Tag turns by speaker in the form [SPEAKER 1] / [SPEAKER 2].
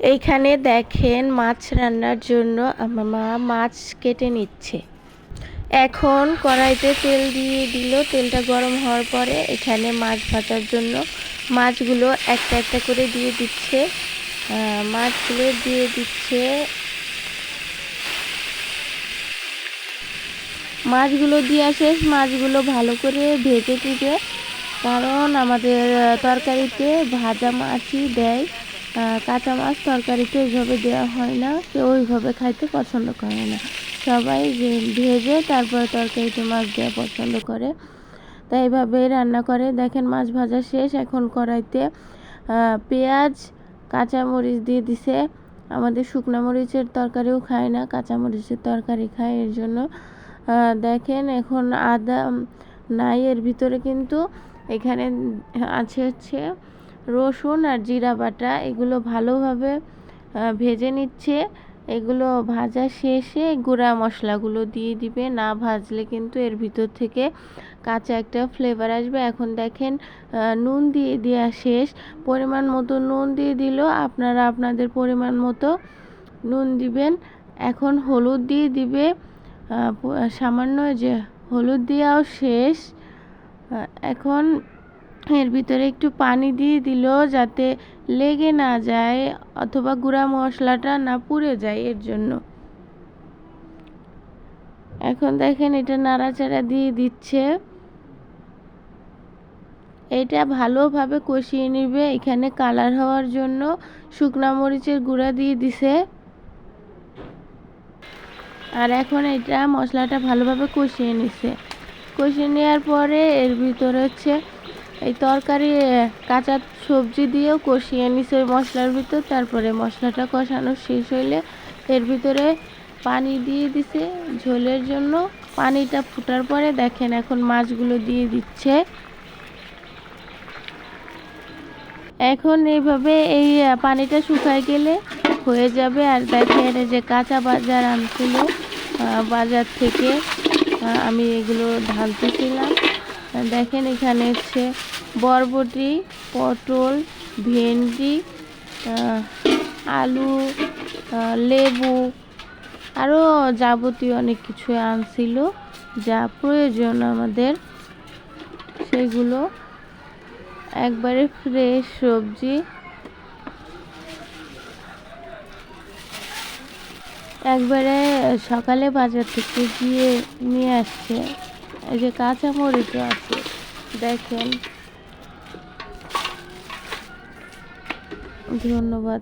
[SPEAKER 1] এইখানে দেখেন মাছ রান্নার জন্য আমার মা মাছ কেটে নিচ্ছে। এখন কড়াইতে তেল দিয়ে দিল। তেলটা গরম হওয়ার পরে এখানে মাছ ভাজার জন্য মাছগুলো একটা একটা করে দিয়ে দিচ্ছে। মাছগুলো দিয়ে দিচ্ছে। মাছগুলো দিয়ে শেষ। মাছগুলো ভালো করে ভেজে দিবে কারণ আমাদের তরকারিতে ভাজা মাছই দেয়। কাঁচা মাছ তরকারিতে ওইভাবে দেওয়া হয় না, কেউ ওইভাবে খাইতে পছন্দ করে না। সবাই ভেজে তারপরে তরকারিতে মাছ দেওয়া পছন্দ করে, তাই এইভাবেই রান্না করে। দেখেন মাছ ভাজা শেষ, এখন কড়াইতে পেঁয়াজ কাঁচামরিচ দিয়ে দিছে। আমাদের শুকনো মরিচের তরকারিও খায় না কাঁচামরিচের তরকারি খায়, এর জন্য দেখেন এখন আদা নাই, এর ভিতরে কিন্তু এখানে আছে হচ্ছে রসুন আর জিরা বাটা, এগুলো ভালোভাবে ভেজে নিচ্ছে। এগুলো ভাজা শেষে গুঁড়া মশলাগুলো দিয়ে দিবে। না ভাজলে কিন্তু এর ভিতর থেকে কাঁচা একটা ফ্লেভার আসবে। এখন দেখেন নুন দিয়ে দেওয়া শেষ। পরিমাণ মতো নুন দিয়ে দিল। আপনারা আপনাদের পরিমাণ মতো নুন দিবেন। এখন হলুদ দিয়ে দিবে। সামান্য যে হলুদ দেওয়াও শেষ। এখন এর ভিতরে একটু পানি দিয়ে দিল যাতে লেগে না যায় অথবা গুঁড়া মশলাটা না পুড়ে যায় এর জন্য। এখন দেখেন এটা নাড়াচাড়া দিয়ে দিচ্ছে। এটা ভালোভাবে কষিয়ে নিবে, এখানে কালার হওয়ার জন্য। শুকনা মরিচের গুঁড়া দিয়ে দিছে। আর এখন এটা মশলাটা ভালোভাবে কষিয়ে নিছে। কষিয়ে নেওয়ার পরে এর ভিতরে হচ্ছে এই তরকারি কাঁচা সবজি দিয়েও কষিয়ে নিছে ওই মশলার ভিতর। তারপরে মশলাটা কষানো শেষ হইলে এর ভিতরে পানি দিয়ে দিছে ঝোলের জন্য। পানিটা ফুটার পরে দেখেন এখন মাছগুলো দিয়ে দিচ্ছে। এখন এইভাবে এই পানিটা শুকায় গেলে হয়ে যাবে। আর দেখেন যে কাঁচা বাজার আনছিল বাজার থেকে আমি এগুলো ঢালতেছিলাম দেখেন এখানে হচ্ছে বরবটি, পটল, ভেন্ডি আলু লেবু আরও যাবতীয় অনেক কিছু আনছিল, যা প্রয়োজন আমাদের। সেগুলো একবারে ফ্রেশ সবজি। একবারে সকালে বাজার থেকে গিয়ে নিয়ে আসছে। এই যে কাঁচা মরিচও আছে দেখেন। ধন্যবাদ।